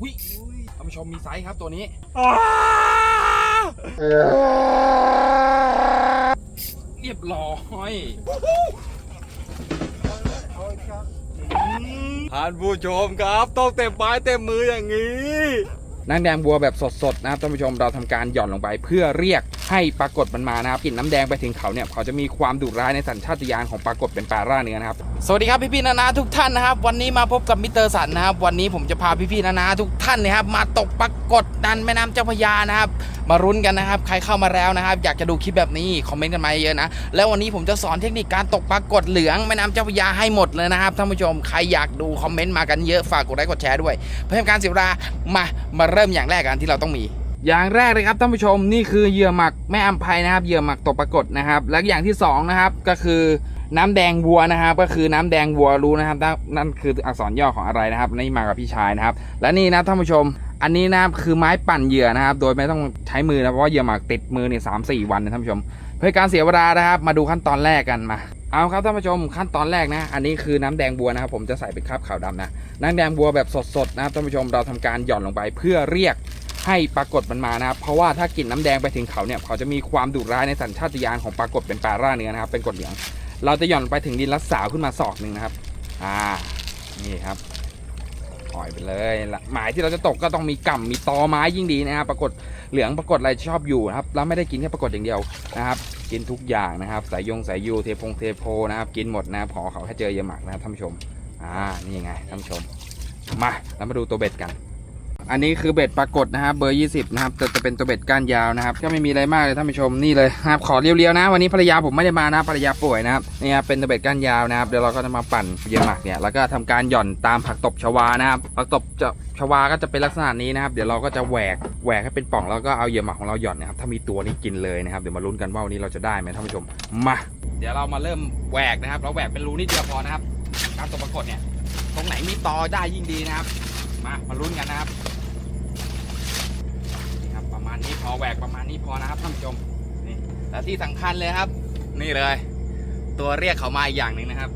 อุ้ยท่านผู้ชมมีไซส์ครับตัวนี้เรียบร้อยท่านผู้ชมครับ ต้องเต็มไม้เต็มมืออย่างนี้นางแดงบัวแบบสดๆนะครับท่านผู้ชมเราทำการหย่อนลงไปเพื่อเรียก ให้ปรากฏมันมานะครับกลิ่นน้ำแดงไปถึงเขาเนี่ยเขาจะมีความดุร้ายในสัญชาตญาณของปรากฏเป็นปลาร่าเนื้อนะครับสวัสดีครับพี่ๆนานาทุกท่านนะครับ วันนี้มาพบกับมิสเตอร์สันนะครับ วันนี้ผมจะพาพี่ๆนานาทุกท่านนะครับ มาตกปรากฏดันแม่น้ำเจ้าพระยานะครับมารุ้นกันนะครับใครเข้ามาแล้วนะครับ อยากจะดูคลิปแบบนี้คอมเมนต์กันมาเยอะนะแล้ววันนี้ผมจะสอนเทคนิคการตกปรากฏเหลืองแม่น้ำเจ้าพระยาให้หมดเลยนะครับท่านผู้ชมใครอยากดูคอมเมนต์มากันเยอะฝากกดไลค์กดแชร์ด้วย เพื่อเป็นการเสียเวลามามาเริ่มอย่างแรกกันที่เราต้องมี อย่างแรกเลยครับท่านผู้ชมนี่คือเหยื่อหมักแม่อัมภัยนะครับเหยื่อหมักตกปรากฏนะครับ และอย่างที่สองนะครับก็คือน้ำแดงวัวนะครับ ก็คือน้ำแดงวัวรู้นะครับนั่นคืออักษรย่อของอะไรนะครับนี่มากับพี่ชายนะครับ และนี่นะท่านผู้ชม อันนี้นะครับคือไม้ปั่นเหยื่อนะครับ โดยไม่ต้องใช้มือนะเพราะว่าเหยื่อหมักติดมือเนี่ยสามสี่วันนะท่านผู้ชม เพื่อการเสียเวลานะครับ มาดูขั้นตอนแรกกันมาเอาครับท่านผู้ชมขั้นตอนแรกนะ อันนี้คือน้ำแดงบัวนะครับ ผมจะใส่เป็นคราบขาวดำนะน้ำแดงบัวแบบสดๆนะครับท่านผู้ชมเราทำการหย่อนลงไปเพื่อเรียก ให้ปรากฏมันมานะครับ เพราะว่าถ้ากินน้ำแดงไปถึงเขาเนี่ยเขาจะมีความดุร้ายในสัญชาตญาณของปรากฏเป็นปลาร่าเนื้อนะครับ เป็นกดเหลือง เราจะหย่อนไปถึงดินลัดสาวขึ้นมาศอกหนึ่งนะครับ อ่า นี่ครับปล่อยไปเลยละหมายที่เราจะตกก็ต้องมีก่ำมีตอไม้ยิ่งดีนะครับ ปรากฏเหลืองปรากฏอะไรชอบอยู่นะครับ แล้วไม่ได้กินแค่ปรากฏอย่างเดียวนะครับ กินทุกอย่างนะครับ สายยงสายยูเทพงเทโพนะครับ กินหมดนะครับขอเขาแค่เจอเหยาหมักนะครับท่านผู้ชม อ่า นี่ไงท่านผู้ชม มา แล้วมาดูตัวเบ็ดกัน อันนี้คือเบ็ดปรากฏนะครับเบอร์ 20 นะครับจะจะเป็นตัวเบ็ดก้านยาวนะครับ ก็ไม่มีอะไรมากเลยท่านผู้ชมนี่เลยนะครับขอเรียวๆนะ วันนี้ภรรยาผมไม่ได้มานะภรรยาป่วยนะครับนี่ครับเป็นตัวเบ็ดก้านยาวนะครับเดี๋ยวเราก็จะมาปั่นเยื่อหมักเนี่ยแล้วก็ทำการหย่อนตามผักตบชวานะครับผักตบจะชวาก็จะเป็นลักษณะนี้นะครับ เดี๋ยวเราก็จะแหวกแหวกให้เป็นป่องแล้วก็เอาเหยื่อหมักของเราหย่อนนะครับถ้ามีตัวนี้กินเลยนะครับเดี๋ยวมาลุ้นกันว่าวันนี้เราจะได้ไหมท่านผู้ชมมา เดี๋ยวเรามาเริ่มแหวกนะครับ เราแหวกเป็นรูนิดเดียวพอนะครับการตกปรากฏเนี่ยตรงไหนมีตอได้ยิ่งดีนะครับ มามาลุ้นกันนะครับ ณนี้พอแหวกประมาณนี้พอนะครับท่านผู้ชมนี่และที่สำคัญเลยครับ นี่เลย ตัวเรียกเขามาอีกอย่างหนึ่งนะครับ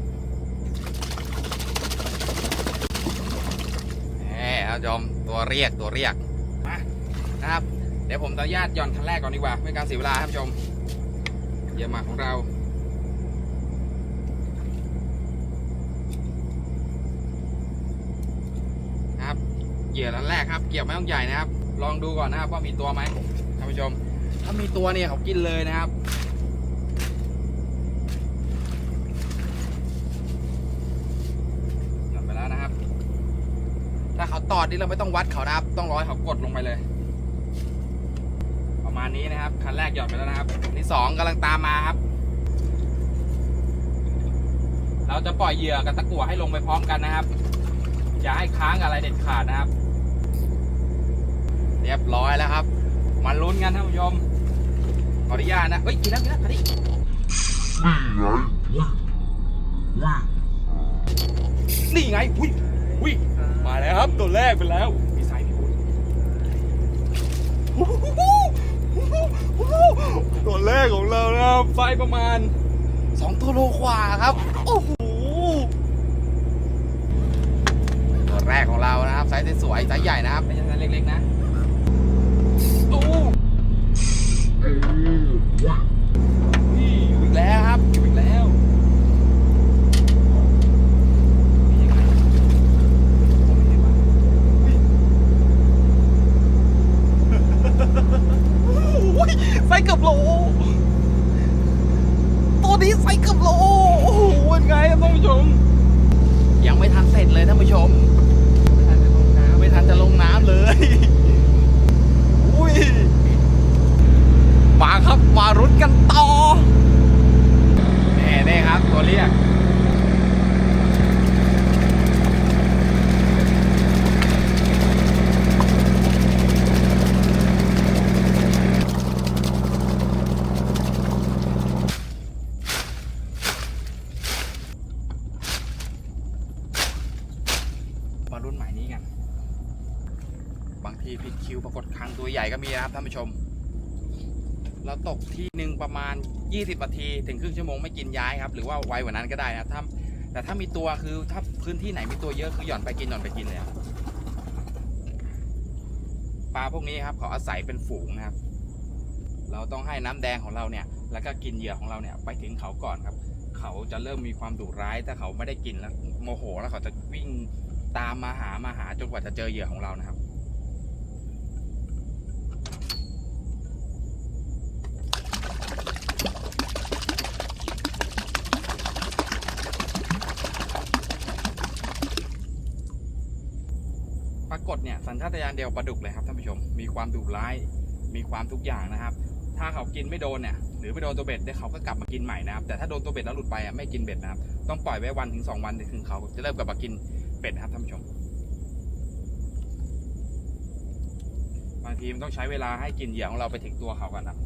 นี่ท่านผู้ชมตัวเรียกตัวเรียกมานะครับเดี๋ยวผมจะญาตย่อนคันแรกก่อนดีกว่าเพื่อการเสียเวลาท่านผู้ชมเหยื่อหมักของเราครับเหยื่ออันแรกครับ เกี่ยวไม่ต้องใหญ่นะครับ ลองดูก่อนนะครับว่ามีตัวไหมท่านผู้ชม ถ้ามีตัวเนี่ยเขากินเลยนะครับหย่อนไปแล้วนะครับ ถ้าเขาตอดนี่เราไม่ต้องวัดเขานะครับ ต้องร้อยเขากดลงไปเลย ประมาณนี้นะครับคันแรกหย่อนไปแล้วนะครับคันที่สองกำลังตามมาครับ เราจะปล่อยเหยื่อกับตะกั่วให้ลงไปพร้อมกันนะครับอย่าให้ค้างอะไรเด็ดขาดนะครับ เรียบร้อยแล้วครับ มาลุ้นกันท่านผู้ชมขออนุญาตนะเฮ้ยกินแล้วกินแล้วคันนี้นี่ไงอุ้ยอุ้ยมาแล้วครับตัวแรกไปแล้วมีสายพี่บุญตัวแรกของเรานะครับไฟประมาณ2ตัวโลกว่าครับโอ้โหตัวแรกของเรานะครับไซส์สวยไซส์ใหญ่นะครับไม่ใช่ไซส์เล็กๆนะโอ้นี่อยู่อีกแล้วครับอยู่อีกแล้วมียังไงมองไม่เห็นวะเฮ้ยโอ้ยไซส์เกือบโล ตัวนี้ไซส์เกือบโล โอ้โหเป็นไงครับท่านผู้ชม ยังไม่ทันเสร็จเลยท่านผู้ชม ไม่ทันจะลงน้ำไม่ทันจะลงน้ำเลย อุ้ย มาครับ มารุ้นกันต่อนี่นี่ครับ ตัวเรียก มารุ่นใหม่นี้กัน บางทีผิดคิวปรากฏครั้งตัวใหญ่ก็มีนะครับท่านผู้ชม เราตกที่หนึ่งประมาณ 20นาทีถึงครึ่งชั่วโมงไม่กินย้ายครับ หรือว่าไวกว่านั้นก็ได้นะถ้าแต่ถ้ามีตัวคือถ้าพื้นที่ไหนมีตัวเยอะคือหย่อนไปกินหย่อนไปกินเลยครับปลาพวกนี้ครับเขาอาศัยเป็นฝูงนะครับ เราต้องให้น้ำแดงของเราเนี่ย แล้วก็กินเหยื่อของเราเนี่ยไปถึงเขาก่อนครับ เขาจะเริ่มมีความดุร้ายถ้าเขาไม่ได้กินแล้วโมโหแล้วเขาจะวิ่งตามมาหามาหาจนกว่าจะเจอเหยื่อของเรานะครับ ปรากฏเนี่ย สัญชาตญาณเดียวปลาดุกเลยครับท่านผู้ชม มีความดุร้าย มีความทุกอย่างนะครับ ถ้าเขากินไม่โดนเนี่ย หรือไปโดนตัวเบ็ดเนี่ยเขาก็กลับมากินใหม่นะครับ แต่ถ้าโดนตัวเบ็ดแล้วหลุดไปอะไม่กินเบ็ดนะครับ ต้องปล่อยไว้วันถึงสองวันถึงเขาจะเริ่มกลับมากินเบ็ดนะครับท่านผู้ชม บางทีมันต้องใช้เวลาให้กินเหยื่อของเราไปถึงตัวเขากันนะ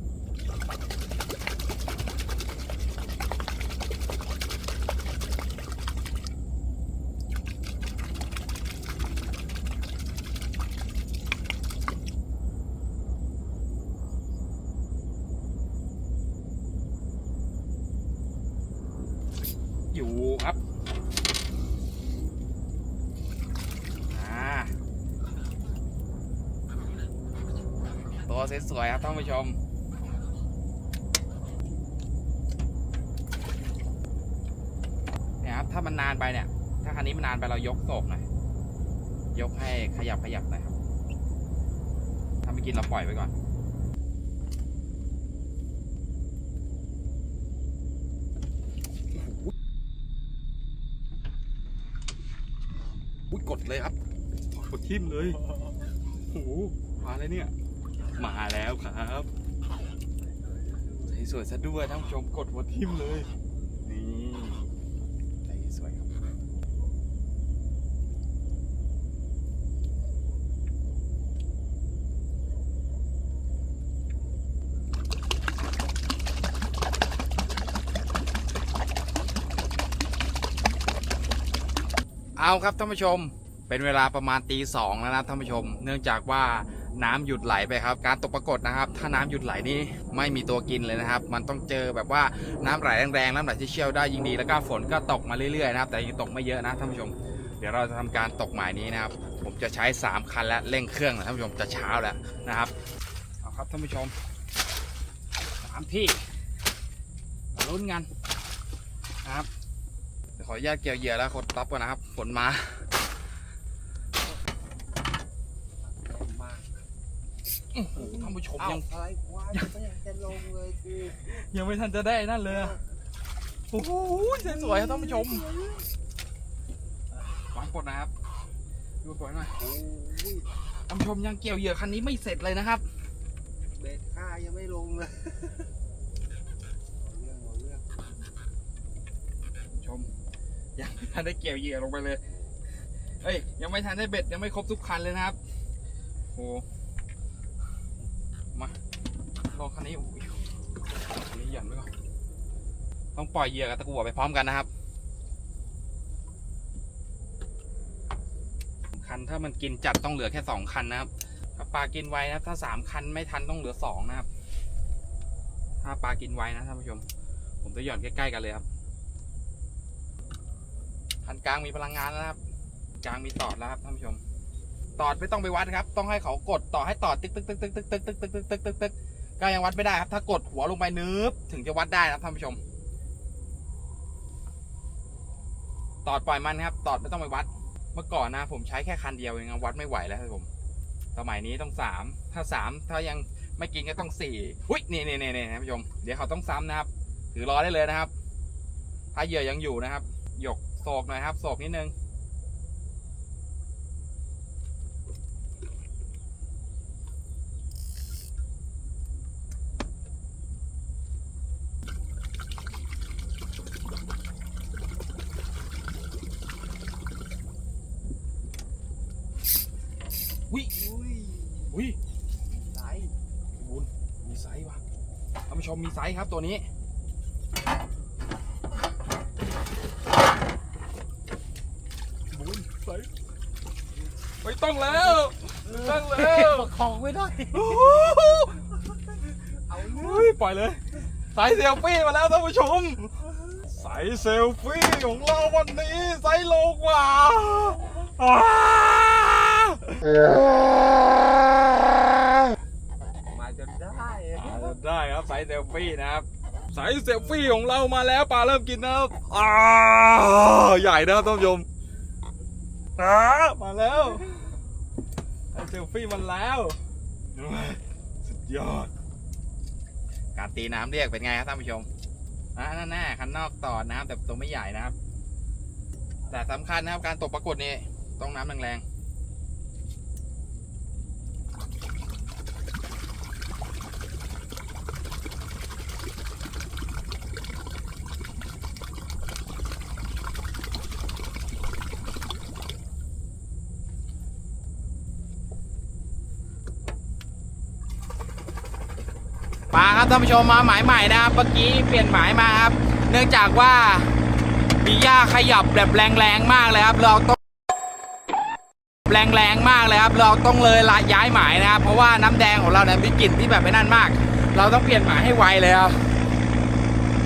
อยู่ครับ อ่า ตั วสวยๆครับท่านผู้ชม เนี่ยครับถ้ามันนานไปเนี่ย ถ้าคันนี้มันนานไปเรายกโศกหน่อย ยกให้ขยับขยับหน่อยครับ ถ้าไม่กินเราปล่อยไว้ก่อนอุ้ยกดเลยครับกดทิ่มเลย โอ้โหมาเลยเนี่ย มาแล้วครับใสวยซะด้วยท่านผู้ชมกดหัวทิ่มเลย นี่ใจสวยครับเอาครับท่านผู้ชม เป็นเวลาประมาณตีสองแล้วนะท่านผู้ชม เนื่องจากว่า น้ำหยุดไหลไปครับ การตกปรากฏนะครับ ถ้าน้ำหยุดไหลนี่ไม่มีตัวกินเลยนะครับ มันต้องเจอแบบว่าน้ำไหลแรงๆ น้ำไหลที่เชี่ยวได้ยิ่งดี แล้วก็ฝนก็ตกมาเรื่อยๆนะครับ แต่ยังตกไม่เยอะนะท่านผู้ชม เดี๋ยวเราจะทำการตกหมายนี้นะครับ ผมจะใช้ 3 คันและเร่งเครื่องนะท่านผู้ชม จะเช้าแล้วนะครับ เอาครับท่านผู้ชมสามที่ลุ้นกันนะครับขออนุญาตเกี่ยวเหยื่อแล้วกดตับก่อนนะครับ ฝนมา โอ้โหท่านผู้ชมเอายังอะไรวะไม่อยากจะลงเลยกูยังไม่ทันจะได้นั่นเลยอะโอ้โหสวยๆครับท่านผู้ชมวางกดนะครับ ดูกดหน่อยโอ้ยท่านผู้ชมยังเกี่ยวเหยื่อคันนี้ไม่เสร็จเลยนะครับ เบ็ดค่ายังไม่ลงเลยเอาเรื่องเอาเรื่องท่านผู้ชมยังไม่ทันได้เกี่ยวเหยื่อลงไปเลย เอ้ยยังไม่ทันได้เบ็ดยังไม่ครบทุกคันเลยนะครับโอ้โหมา ลอคันนี้โอ้ยคันนี้หย่อนไว้ก่อนต้องปล่อยเหยื่อกับตะกั่วไปพร้อมกันนะครับคันถ้ามันกินจัดต้องเหลือแค่สองคันนะครับ ถ้าปลากินไวนะครับ ถ้าสามคันไม่ทันต้องเหลือสองนะครับ ถ้าปลากินไวนะท่านผู้ชม ผมจะหย่อนใกล้ๆกันเลยครับคันกลางมีพลังงานแล้วนะครับ กลางมีตอดแล้วครับท่านผู้ชม ตอดไม่ต้องไปวัดครับ ต้องให้เขากดต่อให้ตอดตึ๊กตึ๊กตึ๊กตึ๊กตึ๊กตึ๊กตึ๊กตึกตึกตึกตึก ก็ยังวัดไม่ได้ครับ ถ้ากดหัวลงไปนึบถึงจะวัดได้นะครับท่านผู้ชม ตอดปล่อยมันครับ ตอดไม่ต้องไปวัด เมื่อก่อนนะ ผมใช้แค่คันเดียวเองวัดไม่ไหวแล้วครับผม สมัยนี้ต้องสาม ถ้าสามถ้ายังไม่กินก็ต้องสี่อุ้ยนี่นี่นี่นี่ท่านผู้ชม เดี๋ยวเขาต้องซ้ำนะครับ ถือรอได้เลยนะครับ ถ้าเหยื่อยังอยู่นะครับ หยกโศกหน่อยครับโศกนิดนึง วิอุ้ยวิไหลบุญมีไซส์ว่ะท่านผู้ชมมีไซส์ครับตัวนี้บุญไซส์ไม่ต้องแล้วไม่ต้องแล้วประคองไม่ได้โอ้โหเอาเฮ้ยปล่อยเลยสายเซลฟี่มาแล้วท่านผู้ชมสายเซลฟี่ของเราวันนี้ไซส์โลกว่าอ้า มาจนได้ได้ครับสายเซลฟี่นะครับสายเซลฟี่ของเรามาแล้วปลาเริ่มกินนะครับใหญ่นะครับท่านผู้ชมมาแล้วสายเซลฟี่มันแล้วสุดยอด การตีน้ำเรียกเป็นไงครับท่านผู้ชมอ่นแน่ๆคันนอกต่อนะครับแต่ตัวไม่ใหญ่นะครับ แต่สำคัญนะครับการตกปรากฏนี่ต้องน้ำแรงๆ ท่านผู้ชมมาหมายใหม่นะครับเมื่อกี้เปลี่ยนหมายมาครับ เนื่องจากว่ามีหญ้าขยับแบบแรงๆมากเลยครับ เราต้องแรงๆมากเลยครับ เราต้องเลยละย้ายหมายนะครับ เพราะว่าน้ำแดงของเราเนี่ยมีกลิ่นที่แบบไม่นั่นมาก เราต้องเปลี่ยนหมายให้ไวเลยครับ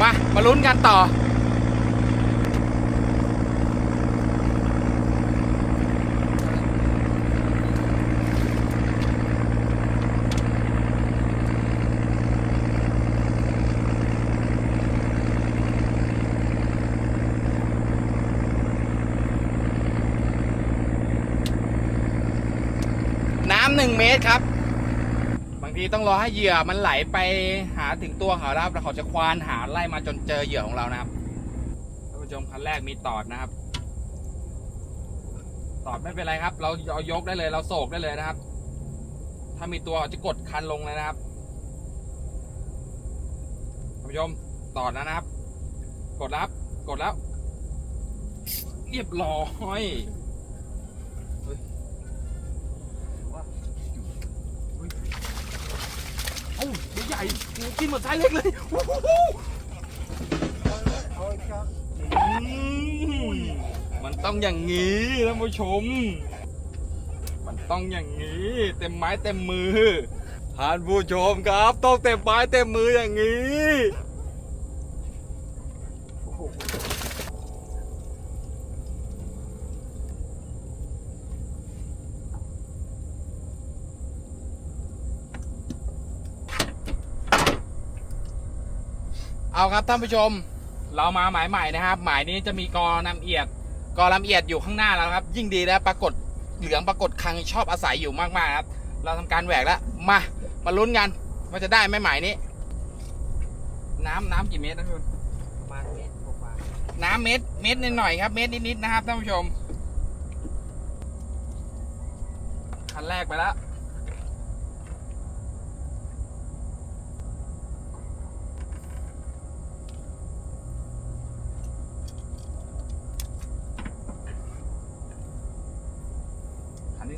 มามาลุ้นกันต่อ น้ำหนึ่งเมตรครับ บางทีต้องรอให้เหยื่อมันไหลไปหาถึงตัวเขาแล้วครับแล้วเขาจะควานหาไล่มาจนเจอเหยื่อของเรานะครับท่านผู้ชมคันแรกมีตอดนะครับ ตอดไม่เป็นไรครับ เราเอายกได้เลย เราโศกได้เลยนะครับ ถ้ามีตัวจะกดคันลงเลยนะครับท่านผู้ชมตอดแล้วนะครับ กดรับ กดแล้ว เรียบร้อย เอ้าตัวให ญ่กินหมดไซส์เล็กเลยโอ้โหอืมมันต้องอย่างนี้ท่านผู้ชม มันต้องอย่างนี้ เต็มไม้เต็มมือท่านผู้ชมครับ ต้องเต็มไม้เต็มมืออย่างนี้ โอ้โห เอา ครับท่านผู้ชม เรามาหมายใหม่นะครับ หมายนี้จะมีกอลำเอียดกอลำเอียดอยู่ข้างหน้าแล้วครับ ยิ่งดีแล้วปรากฏเหลืองปรากฏคังชอบอาศัยอยู่มากๆครับ เราทำการแหวกแล้วมามาลุ้นกันว่าจะได้ไหมหมายนี้ น้ำน้ำกี่เมตรนะทุกคนประมาณเมตรกว่าน้ำเม็ดเม็ดนิดหน่อยครับ เม็ดนิดๆนะครับท่านผู้ชมคันแรกไปแล้ว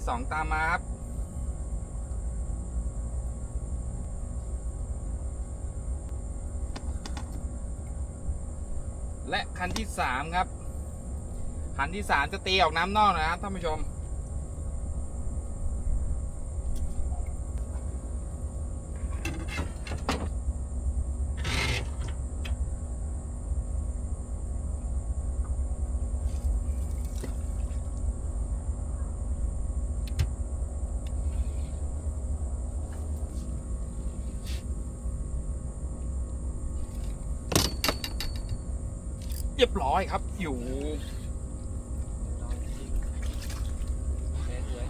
ที่สองตามมาครับ และคันที่สามครับ คันที่สามจะตีออกน้ำนอกนะครับท่านผู้ชม อยครับ อยู่ลองจริงเด็ดเลย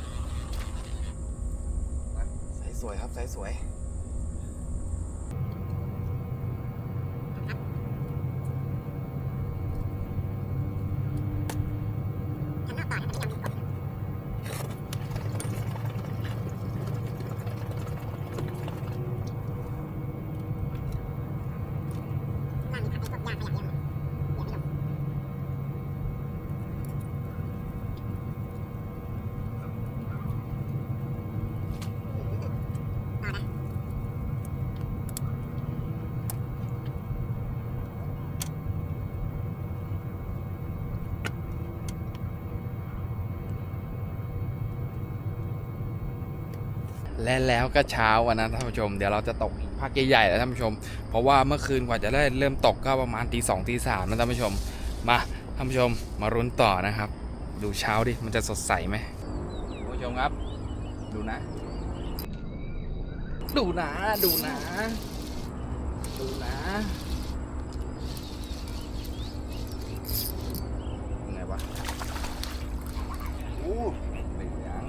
ใสสวยครับใสสวย และแล้วก็เช้าวันนั้นท่านผู้ชมเดี๋ยวเราจะตกอีกภาคใหญ่ๆแล้วท่านผู้ชม เพราะว่าเมื่อคืนกว่าจะได้เริ่มตกก็ประมาณตีสองตีสามนะท่านผู้ชม มาท่านผู้ชมมารุ้นต่อนะครับ ดูเช้าดิมันจะสดใสไหมท่านผู้ชมครับ ดูนะ ดูนะดูนะดูนะไงวะโอ้ เหลือง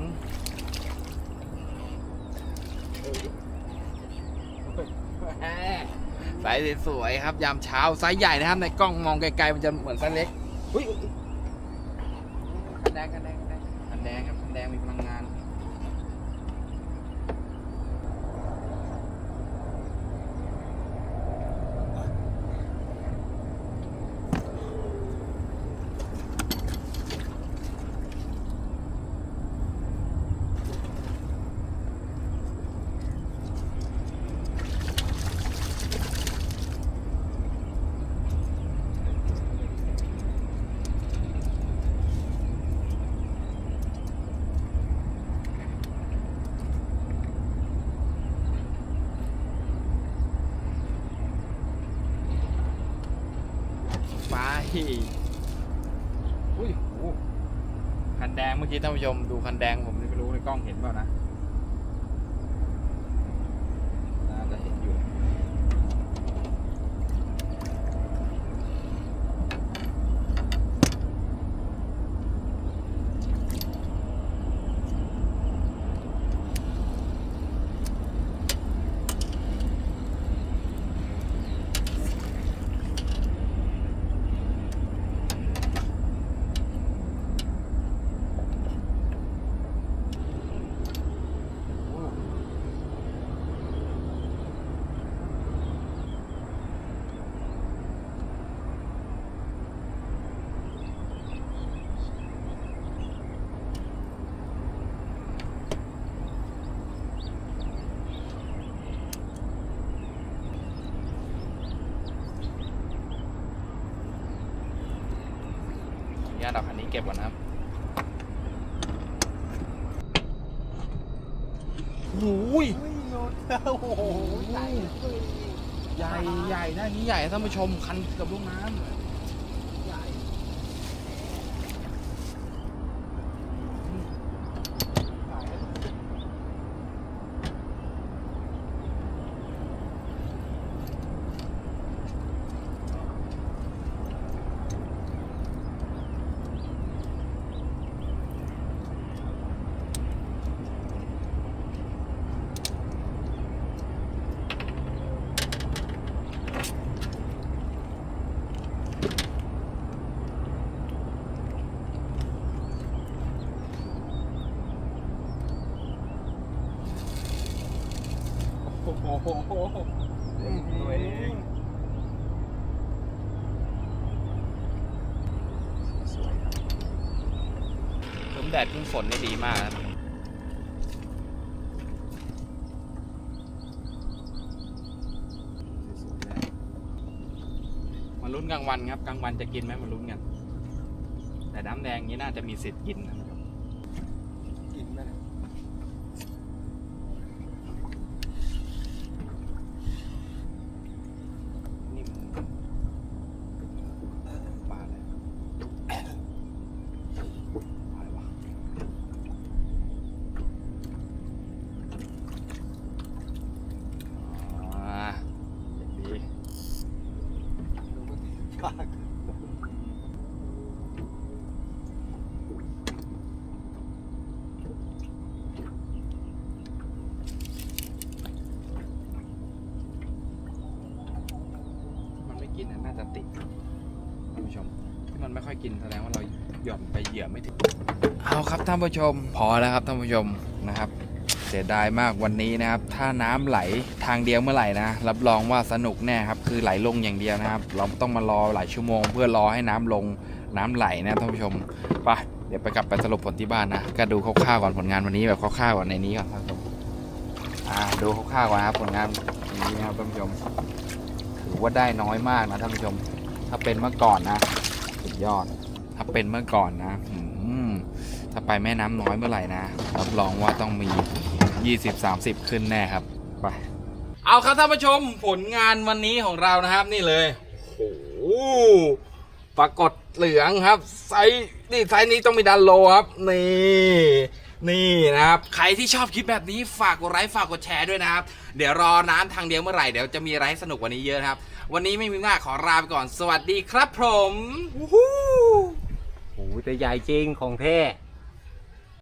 ไซส์สวยๆครับยามเช้าไซส์ใหญ่นะครับในกล้องมองไกลๆมันจะเหมือนไซส์เล็กอุ้ยคันแดงคันแดงคันแดงคันแดงครับคันแดงมีพลังงาน ไปอุ้ยโห คันแดงเมื่อกี้ท่านผู้ชมดูคันแดงผมไม่รู้ในกล้องเห็นเปล่านะ ญาตเอาคันนี้เก็บก่อนนะครับโอ้ยยโโอ้โหใหญ่เลยใหญ่ใหญ่นะนี่ใหญ่ท่านผู้ชมคันเกับลูกน้ใหญ่ำ โอ้โหตัวเองสวยครับลมแดดขึ้นฝนนี่ดีมากครับมาลุ้นกลางวันครับกลางวันจะกินไหมมาลุ้นกันแต่น้ำแดงนี้น่าจะมีสิทธิ์กินนะ กินแสดงว่าเราหย่อนไปเหยื่อไม่ถึง เอาครับท่านผู้ชม พอแล้วครับท่านผู้ชมนะครับ เสียดายมากวันนี้นะครับ ถ้าน้ำไหลทางเดียวเมื่อไหร่นะ รับรองว่าสนุกแน่ครับ คือไหลลงอย่างเดียวนะครับ เราต้องมารอหลายชั่วโมง เพื่อรอให้น้ำลงน้ำไหลนะท่านผู้ชม ไป เดี๋ยวไปกลับไปสรุปผลที่บ้านนะ ก็ดูคร่าวๆก่อนผลงานวันนี้แบบคร่าวๆก่อนในนี้ก่อนท่านผู้ชมอ่าดูคร่าวๆก่อนนะครับผลงานวันนี้นะครับท่านผู้ชม ถือว่าได้น้อยมากนะท่านผู้ชม ถ้าเป็นเมื่อก่อนนะ ยอด ถ้าเป็นเมื่อก่อนนะถ้าไปแม่น้ำน้อยเมื่อไหร่นะรับรองว่าต้องมี 20-30 ขึ้นแน่ครับไปเอาครับท่านผู้ชมผลงานวันนี้ของเรานะครับนี่เลยโอ้ปรากฏเหลืองครับ ไซนี่ไซนี้ต้องมีดันโลครับ นี่ นี่นะครับ ใครที่ชอบคลิปแบบนี้ฝากกดไลค์ฝากกดแชร์ด้วยนะครับ เดี๋ยวรอน้ำทางเดียวเมื่อไหร่เดี๋ยวจะมีอะไรสนุกกว่านี้เยอะครับ วันนี้ไม่มีหน้าขอลาไปก่อน สวัสดีครับผม โอ้โหแต่ใหญ่จริงของแท้